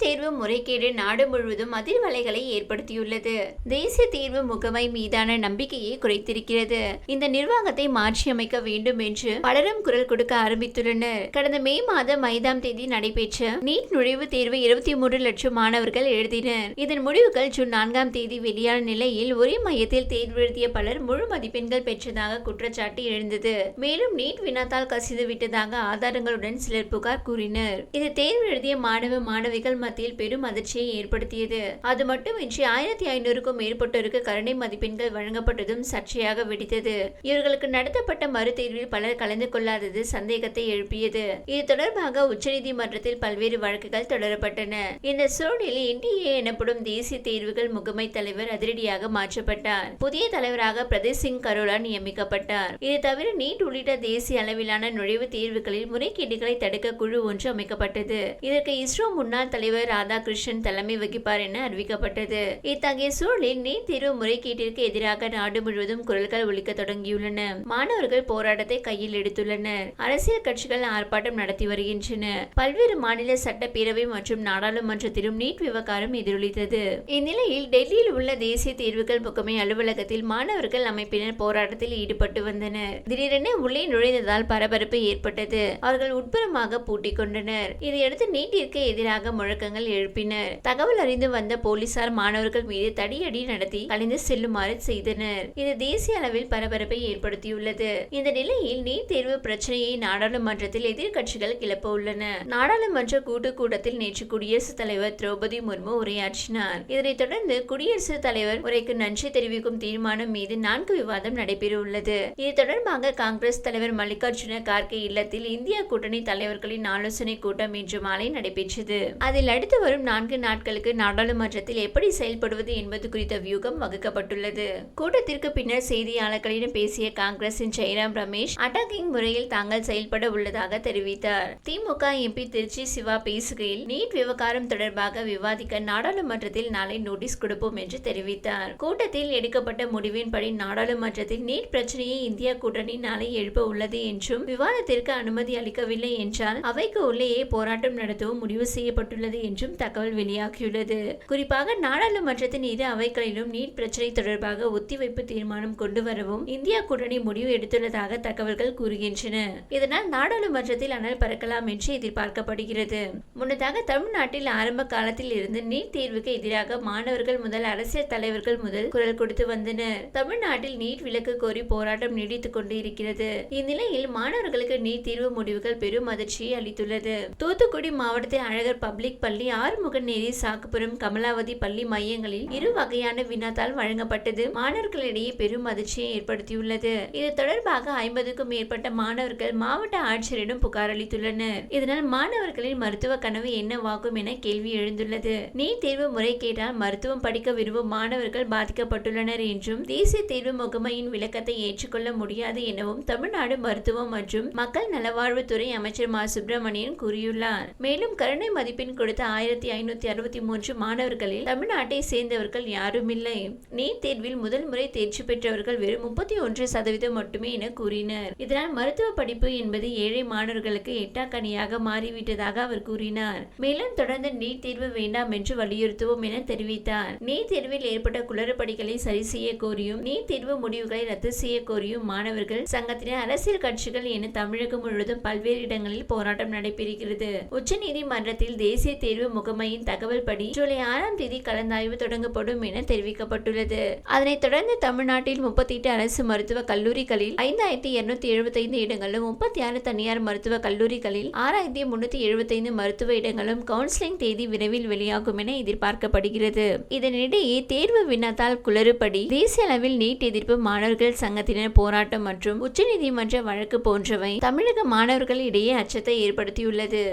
தேர்வு முறைகேடு நாடு முழுவதும் அதிர்வலைகளை ஏற்படுத்தியுள்ளது. தேசிய தேர்வு முகமை மீதான நம்பிக்கையை குறைத்திருக்கிறது. இந்த நிர்வாகத்தை மாற்றியமைக்க வேண்டும் என்று பலரும் குரல் கொடுக்க ஆரம்பித்துள்ளனர். கடந்த மே மாதம் ஐந்தாம் தேதி நடைபெற்ற நீட் நுழைவுத் தேர்வு இருபத்தி மூன்று லட்சம் மாணவர்கள் எழுதினர். இதன் முடிவுகள் ஜூன் நான்காம் தேதி வெளியான நிலையில் ஒரே மையத்தில் தேர்வு எழுதிய பலர் முழு மதிப்பெண்கள் பெற்றதாக குற்றச்சாட்டு எழுந்தது. மேலும் நீட் வினாத்தால் கசிந்து விட்டதாக ஆதாரங்களுடன் சிலர் புகார் கூறினர். இது தேர்வு எழுதிய மாணவ மாணவிகள் மத்தியில் பெரும் அதிர்ச்சியை ஏற்படுத்தியது. அது மட்டுமின்றி ஆயிரத்தி ஐநூறுக்கும் மேற்பட்டோருக்கு கருணை மதிப்பெண்கள் வழங்கப்பட்டதும் சர்ச்சையாக வெடித்தது. இவர்களுக்கு நடத்தப்பட்ட மறுதேர்வில் பலர் கலந்து கொள்ளாதது சந்தேகத்தை எழுப்பியது. இது தொடர்பாக உச்சநீதிமன்றத்தில் பல்வேறு வழக்குகள் தொடரப்பட்டன. இந்த சூழலில் என்டிஏ எனப்படும் தேசிய தேர்வுகள் முகமை தலைவர் அதிரடியாக மாற்றப்பட்டார். புதிய தலைவராக பிரதீப் சிங் கரோலா நியமிக்கப்பட்டார். இது தவிர நீட் உள்ளிட்ட தேசிய அளவிலான நுழைவுத் தேர்வுகளில் முறைகேடுகளை தடுக்க குழு ஒன்று அமைக்கப்பட்டது. இதற்கு இஸ்ரோ முன்னாள் தலைவர் ராதாகிருஷ்ணன் தலைமை வகிப்பார் என அறிவிக்கப்பட்டது. இத்தகைய சூழலில் நீட் தேர்வு முறைகேட்டிற்கு எதிராக நாடு முழுவதும் குரல்கள் ஒழிக்க தொடங்கியுள்ளன. மாணவர்கள் போராட்டத்தை கையில் எடுத்துள்ளனர். அரசியல் கட்சிகள் ஆர்ப்பாட்டம் நடத்தி வருகின்றன. பல்வேறு மாநில சட்டப்பேரவை மற்றும் நாடாளுமன்றத்திலும் நீட் விவகாரம் எதிரொலித்தது. இந்நிலையில் டெல்லியில் உள்ள தேசிய தேர்வுகள் முகமை அலுவலகத்தில் மாணவர்கள் அமைப்பினர் போராட்டத்தில் ஈடுபட்டு வந்தனர். திடீரென உள்ளே நுழைந்ததால் பரபரப்பு ஏற்பட்டது. அவர்கள் உட்புறமாக பூட்டிக் கொண்டனர். இதையடுத்து நீட்டிற்கு எதிராக முழக்கங்கள் எழுப்பினர். தகவல் அறிந்து வந்த போலீசார் மாணவர்கள் மீது தடியடி நடத்தி கலைந்து செல்லுமாறு செய்தனர். இது தேசிய அளவில் பரபரப்பை ஏற்படுத்தியுள்ளது. இந்த நிலையில் நீட் தேர்வு பிரச்சனையை நாடாளுமன்றத்தில் எதிர்கட்சிகள் கிளப்ப உள்ளன நாடாளுமன்ற கூட்டு கூட்டத்தில் நேற்று குடியரசுத் தலைவர் திரௌபதி முர்மு உரையாற்றினார். இதனைத் தொடர்ந்து குடியரசுத் தலைவர் உரைக்கு நன்றி தெரிவிக்கும் தீர்மானம் மீது நான்கு விவாதம் நடைபெறவுள்ளது. இது தொடர்பாக காங்கிரஸ் தலைவர் மல்லிகார்ஜுன கார்கே இல்லத்தில் இந்திய கூட்டணி தலைவர்களின் ஆலோசனை கூட்டம் இன்று மாலை நடைபெற்றது. அதில் அடுத்து வரும் நான்கு நாட்களுக்கு நாடாளுமன்றத்தில் எப்படி செயல்படுவது என்பது குறித்த வியூகம் வகுக்கப்பட்டுள்ளது. கூட்டத்திற்கு பின்னர் செய்தியாளர்களிடம் பேசிய காங்கிரசின் ஜெயராம் ரமேஷ் அட்டாக்கிங் முறையில் தாங்கள் செயல்பட உள்ளதாக தெரிவித்தார். திமுக எம்பி திருச்சி சிவா பேசுகையில் நீட் விவகாரம் தொடர்பாக விவாதிக்க நாடாளுமன்றத்தில் நாளை நோட்டீஸ் கொடுப்போம் என்று தெரிவித்தார். கூட்டத்தில் எடுக்கப்பட்ட முடிவின்படி நாடாளுமன்றத்தில் நீட் பிரச்சனையை இந்தியா கூட்டணி நாளை எழுப்ப உள்ளது என்றும் விவாதத்திற்கு அனுமதி அளிக்கவில்லை என்றால் அவைக்கு உள்ளேயே போராட்டம் நடத்தவும் முடிவு செய்யப்பட்டுள்ளது என்றும் தகவல் வெளியாகியுள்ளது. குறிப்பாக நாடாளுமன்றத்தின் இரு அவைகளிலும் நீட் பிரச்சனை தொடர்பாக ஒத்திவைப்பு தீர்மானம் கொண்டு வரவும் இந்தியா கூட்டணி முடிவு எடுத்துள்ளதாக தகவல்கள் கூறுகின்றன. இதனால் நாடாளுமன்றத்தில் அனல் பறக்கலாம் என்று எதிர்பார்க்கப்படுகிறது. முன்னதாக தமிழ்நாட்டில் ஆரம்ப காலத்தில் இருந்து நீட் தேர்வுக்கு எதிராக மாணவர்கள் முதல் அரசியல் தலைவர்கள் முதல் குரல் கொடுத்து வந்தனர். தமிழ்நாட்டில் நீட் விலக்கு கோரி போராட்டம் நீடித்துக் கொண்டு இருக்கிறது இந்நிலையில் மாணவர்களுக்கு நீட் தீர்வு முடிவுகள் பெரும் அதிர்ச்சியை அளித்துள்ளது. தூத்துக்குடி மாவட்டத்தில் அழகர் பப்ளிக் பள்ளி ஆறுமுகநேரி சாக்குப்புறம் கமலாவதி பள்ளி மையங்களில் இரு வகையான வினாத்தால் வழங்கப்பட்டது. மாணவர்களிடையே பெரும் அதிர்ச்சியை ஏற்படுத்தியுள்ளது. இது தொடர்பாக ஐம்பதுக்கும் மேற்பட்ட மாணவர்கள் மாவட்ட ஆட்சியரிடம் புகார் அளித்துள்ளனர். இதனால் மாணவர்களின் மருத்துவ கனவு என்னவாகும் என கேள்வி எழுந்துள்ளது. நீட் தேர்வு முறைகேட்டால் மருத்துவம் படிக்க விரும்பும் மாணவர்கள் பாதிக்கப்பட்டுள்ளனர் என்றும் தேசிய தேர்வு முகமையின் விளக்கத்தை ஏற்றுக்கொள்ள முடியாது எனவும் தமிழ்நாடு மருத்துவம் மற்றும் மக்கள் நலவாழ்வுத்துறை அமைச்சர் மா. சுப்பிரமணியன் கூறியுள்ளார். மேலும் கருணை மதிப்பெண் கொடுத்த ஆயிரத்தி ஐநூத்தி அறுபத்தி மூன்று மாணவர்களில் தமிழ்நாட்டை சேர்ந்தவர்கள் யாரும் இல்லை நீட் தேர்வில் முதல் முறை தேர்ச்சி பெற்றவர்கள் வெறும் முப்பத்தி ஒன்று சதவீதம் மட்டுமே என கூறினர். இதனால் மருத்துவ படிப்பு என்பது ஏழை மாணவர்களுக்கு எட்டாக்கணியாக மாறிவிட்டதாக அவர் கூறினார். மேலும் தொடர்ந்து நீட் தேர்வு வேண்டாம் என்று வலியுறுத்துவோம் என தெரிவித்தார். நீட் தேர்வில் ஏற்பட்ட குளறுபடிகளை சரி செய்ய கோரியும் நீட் தேர்வு முடிவுகளை ரத்து செய்ய கோரியும் மாணவர்கள் சங்கத்தினர் அரசியல் கட்சிகள் என தமிழகம் முழுவதும் பல்வேறு இடங்களில் போராட்டம் நடைபெறுகிறது. உச்சநீதிமன்றத்தில் தேசிய தேர்வு முகமையின் தகவல் படி ஜூலை ஆறாம் தேதி கலந்தாய்வு தொடங்கப்படும் என தெரிவிக்கப்பட்டுள்ளது. அதனைத் தொடர்ந்து தமிழ்நாட்டில் முப்பத்தி எட்டு அரசு மருத்துவக் கல்லூரிகளில் ஐந்தாயிரத்தி இருநூத்தி எழுபத்தைந்து இடங்களும் முப்பத்தி ஆறு தனியார் மருத்துவக் கல்லூரிகளில் ஆறாயிரத்தி முன்னூத்தி எழுபத்தைந்து மருத்துவ இடங்களும் கவுன்சிலிங் தேதி விரைவில் வெளியாகும் என எதிர்பார்க்கப்படுகிறது. இதனிடையே தேர்வு விண்ணத்தால் குளறுபடி தேசிய அளவில் நீட் எதிர்ப்பு மாணவர்கள் சங்கத்தினர் போராட்டம் மற்றும் உச்சநீதிமன்ற வழக்கு போன்றவை தமிழக மாணவர்கள் இடையே அச்சத்தை ஏற்படுத்தியுள்ளது.